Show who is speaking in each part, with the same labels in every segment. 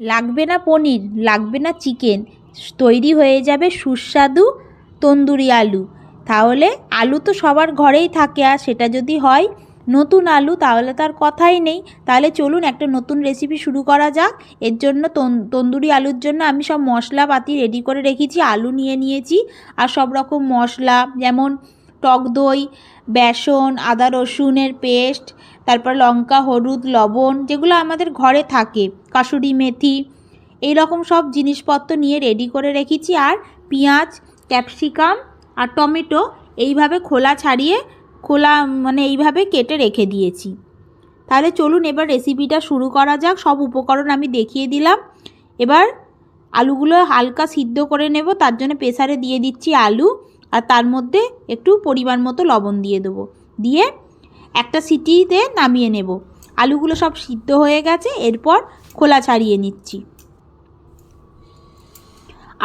Speaker 1: লাগবে না পনির, লাগবে না চিকেন, তৈরি হয়ে যাবে সুস্বাদু তন্দুরি আলু। তাহলে আলু তো সবার ঘরেই থাকে, আর সেটা যদি হয় নতুন আলু, তাহলে তার কথাই নেই। তাহলে চলুন একটা নতুন রেসিপি শুরু করা যাক। এর জন্য তন- তন্দুরি আলুর জন্য আমি সব মশলাপাতি রেডি করে রেখেছি, আলু নিয়ে নিয়েছি, আর সব রকম মশলা, যেমন টক দই, বেসন, আদা রসুনের পেস্ট, তারপর লঙ্কা, হলুদ, লবণ, যেগুলো আমাদের ঘরে থাকে কাসুরি মেথি এই রকম সব জিনিসপত্র নিয়ে রেডি করে রেখেছি। আর পেঁয়াজ ক্যাপসিকাম আর টমেটো এইভাবে খোলা ছাড়িয়ে, খোলা মানে এইভাবে কেটে রেখে দিয়েছি। তাহলে চলুন এবার রেসিপিটা শুরু করা যাক। সব উপকরণ আমি দেখিয়ে দিলাম। এবার আলুগুলো হালকা সিদ্ধ করে নেব। তার জন্য প্রেসারে দিয়ে দিচ্ছি আলু। আর তার মধ্যে একটু পরিমাণ মতো লবণ দিয়ে দেবো। দিয়ে একটা সিটিতে নামিয়ে নেব। আলুগুলো সব সিদ্ধ হয়ে গেছে এরপর খোলা ছাড়িয়ে নিচ্ছি।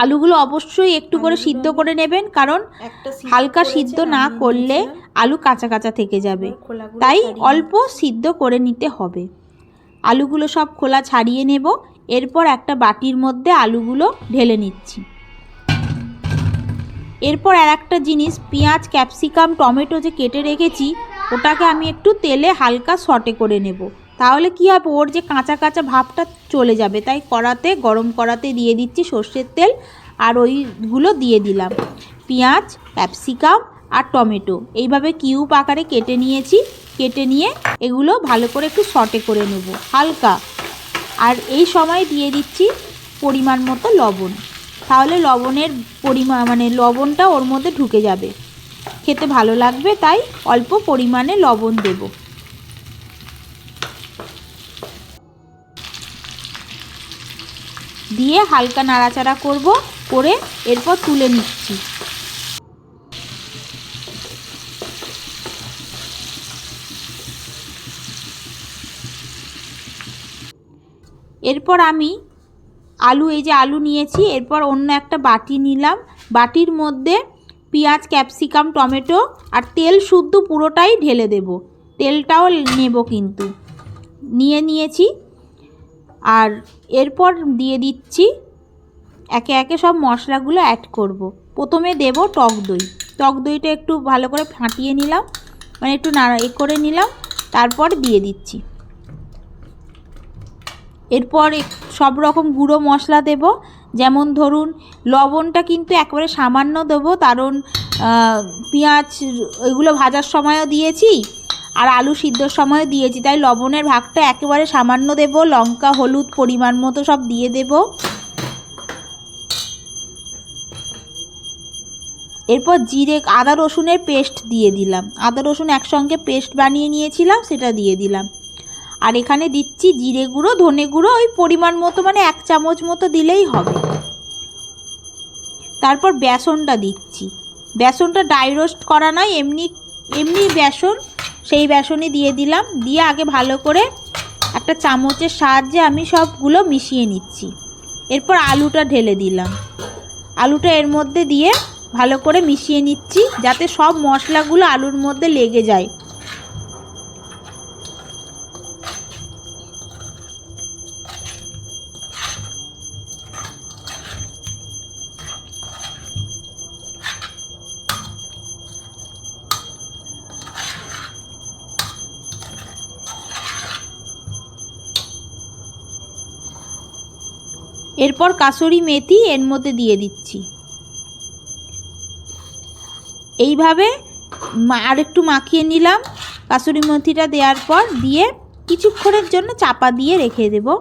Speaker 1: আলুগুলো অবশ্যই একটু করে সিদ্ধ করে নেবেন কারণ হালকা সিদ্ধ না করলে আলু কাঁচা কাঁচা থেকে যাবে। তাই অল্প সিদ্ধ করে নিতে হবে। আলুগুলো সব খোলা ছাড়িয়ে নেব। এরপর একটা বাটির মধ্যে আলুগুলো ঢেলে নিচ্ছি। এরপর আর একটা জিনিস, পেঁয়াজ, ক্যাপসিকাম, টমেটো যে কেটে রেখেছি, ওটাকে আমি একটু তেলে হালকা সটে করে নেব। তাহলে কী হবে? ওর যে কাঁচা কাঁচা ভাবটা চলে যাবে। তাই কড়াতে, গরম কড়াতে দিয়ে দিচ্ছি সর্ষের তেল আর ওইগুলো দিয়ে দিলাম। পেঁয়াজ, ক্যাপসিকাম আর টমেটো। এইভাবে কিউব আকারে কেটে নিয়েছি। কেটে নিয়ে এগুলো ভালো করে একটু সটে করে নেব। হালকা। আর এই সময় দিয়ে দিচ্ছি পরিমাণ মতো লবণ। তাহলে লবণের পরিমাণ মানে লবণটা ওর মধ্যে ঢুকে যাবে। খেতে ভালো লাগবে, তাই অল্প পরিমাণে লবণ দেব। দিয়ে হালকা নাড়াচাড়া করব, করে এরপর তুলে নিচ্ছি। এরপর আমি আলু, এই যে আলু নিয়েছি, এরপর অন্য একটা বাটি নিলাম। বাটির মধ্যে পেঁয়াজ, ক্যাপসিকাম, টমেটো আর তেল শুদ্ধ পুরোটাই ঢেলে দেব। তেলটাও নেব কিন্তু। নিয়ে নিয়েছি। আর এরপর দিয়ে দিচ্ছি, একে একে সব মশলাগুলো অ্যাড করব। প্রথমে দেব টক দই। টক দইটা একটু ভালো করে ফাটিয়ে নিলাম মানে একটু নাড়া এ করে নিলাম, তারপর দিয়ে দিচ্ছি। এরপর সব রকম গুঁড়ো মশলা দেব। যেমন ধরুন, লবণটা কিন্তু একেবারে সামান্য দেবো, কারণ পেঁয়াজ এগুলো ভাজার সময়ও দিয়েছি আর আলু সিদ্ধর সময়ও দিয়েছি, তাই লবণের ভাগটা একেবারে সামান্য দেব, লঙ্কা, হলুদ পরিমাণ মতো সব দিয়ে দেব। এরপর জিরে, আদা রসুনের পেস্ট দিয়ে দিলাম। আদা রসুন একসঙ্গে পেস্ট বানিয়ে নিয়েছিলাম, সেটা দিয়ে দিলাম। আর এখানে দিচ্ছি জিরে গুঁড়ো, ধনে গুঁড়ো, ওই পরিমাণ মতো মানে এক চামচ মতো দিলেই হবে। তারপর বেসনটা দিচ্ছি। বেসনটা ডাই রোস্ট করা নয়, এমনি এমনি বেসন, সেই বেসনই দিয়ে দিলাম। দিয়ে আগে ভালো করে একটা চামচের সাহায্যে আমি সবগুলো মিশিয়ে নিচ্ছি। এরপর আলুটা ঢেলে দিলাম। আলুটা এর মধ্যে দিয়ে ভালো করে মিশিয়ে নিচ্ছি, যাতে সব মশলাগুলো আলুর মধ্যে লেগে যায়। এরপর কাসুরি মেথি এর মধ্যে দিয়ে দিচ্ছি। এইভাবে মা- আরেকটু মাখিয়ে নিলাম। কাসুরি মেথিটা দেওয়ার পর দিয়ে কিছুক্ষণের জন্য চাপা দিয়ে রেখে দেব।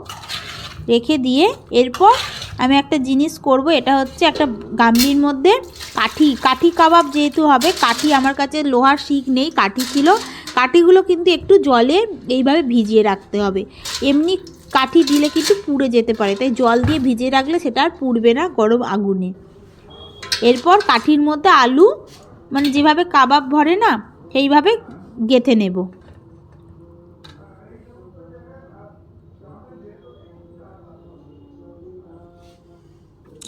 Speaker 1: রেখে দিয়ে এরপর আমি একটা জিনিস করব, এটা হচ্ছে একটা গামলির মধ্যে কাঠি কাঠি কাবাব যেহেতু হবে, কাঠি আমার কাছে লোহার শিক নেই, কাঠি ছিল। কাঠিগুলো কিন্তু একটু জলে এইভাবে ভিজিয়ে রাখতে হবে। এমনি কাঠি দিলে কিন্তু পুড়ে যেতে পারে, তাই জল দিয়ে ভিজিয়ে রাখলে সেটা আর পুড়বে না গরম আগুনে। এরপর কাঠির মধ্যে আলু মানে যেভাবে কাবাব ভরে না, সেইভাবে গেথে নেব।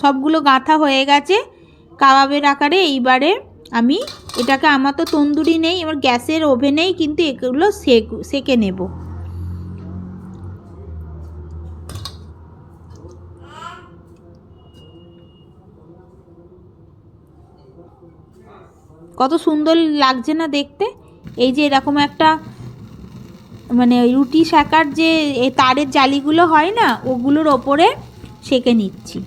Speaker 1: সবগুলো গাঁথা হয়ে গেছে, কাবাবের আকারে এইবারে আমি এটাকে আমার তো তন্দুরি নেই, আমার গ্যাসের ওভেনেই কিন্তু এগুলো সেক, সেকে নেব। কত সুন্দর লাগছে না দেখতে? এই যে এরকম একটা মানে রুটি শাকার যে তারের জালিগুলো হয় না, ওগুলোর ওপরে সেঁকে নিচ্ছি।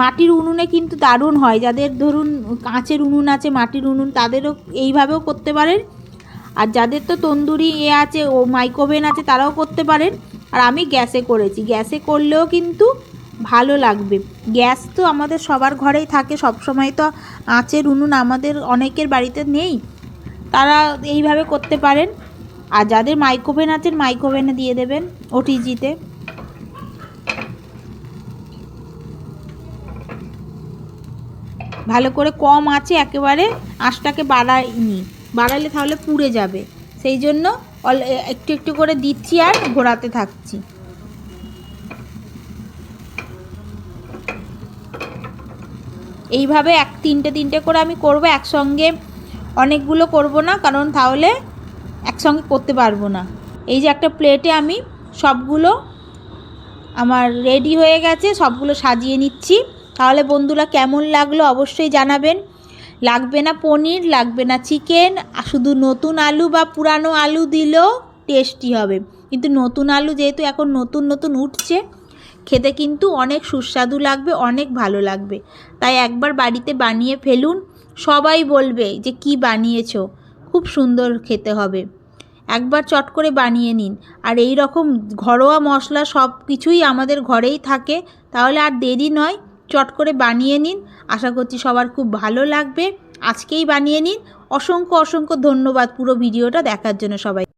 Speaker 1: মাটির উনুনে কিন্তু দারুণ হয়। যাদের ধরুন কাঁচের উনুন আছে, মাটির উনুন, তাদেরও এইভাবেও করতে পারেন। আর যাদের তো তন্দুরি এ আছে, ও মাইক্রোওভেন আছে, তারাও করতে পারেন। আর আমি গ্যাসে করেছি। গ্যাসে করলেও কিন্তু ভালো লাগবে। গ্যাস তো আমাদের সবার ঘরেই থাকে সব সময় তো আঁচের উনুন আমাদের অনেকের বাড়িতে নেই। তারা এইভাবে করতে পারেন। আর যাদের মাইক্রোওভেন আছে মাইক্রোভেনে দিয়ে দেবেন ওটিজিতে ভালো করে কম আছে একেবারে, আঁচটাকে বাড়াইনি। বাড়ালে তাহলে পুড়ে যাবে। সেই জন্য একটু একটু করে দিচ্ছি আর ঘোরাতে থাকছি। এইভাবে এক তিনটে তিনটে করে আমি করব, একসঙ্গে অনেকগুলো করব না, কারণ তাহলে একসঙ্গে করতে পারব না। এই যে একটা প্লেটে আমি সবগুলো আমার রেডি হয়ে গেছে, সবগুলো সাজিয়ে নিচ্ছি। তাহলে বন্ধুরা কেমন লাগল অবশ্যই জানাবেন। লাগবে না পনির, লাগবে না চিকেন শুধু নতুন আলু বা পুরানো আলু দিলেও টেস্টি হবে। কিন্তু নতুন আলু যেহেতু এখন নতুন নতুন উঠছে খেতে কিন্তু অনেক সুস্বাদু লাগবে, অনেক ভালো লাগবে। তাই একবার বাড়িতে বানিয়ে ফেলুন। সবাই বলবে যে, কি বানিয়েছো? খুব সুন্দর খেতে হবে। একবার চট করে বানিয়ে নিন। আর এই রকম ঘরোয়া মশলা সব কিছুই আমাদের ঘরেই থাকে। তাহলে আর দেরি নয়, চট করে বানিয়ে নিন। আশা করছি সবার খুব ভালো লাগবে। আজকেই বানিয়ে নিন। অসংখ্য অসংখ্য ধন্যবাদ পুরো ভিডিওটা দেখার জন্য সবাই।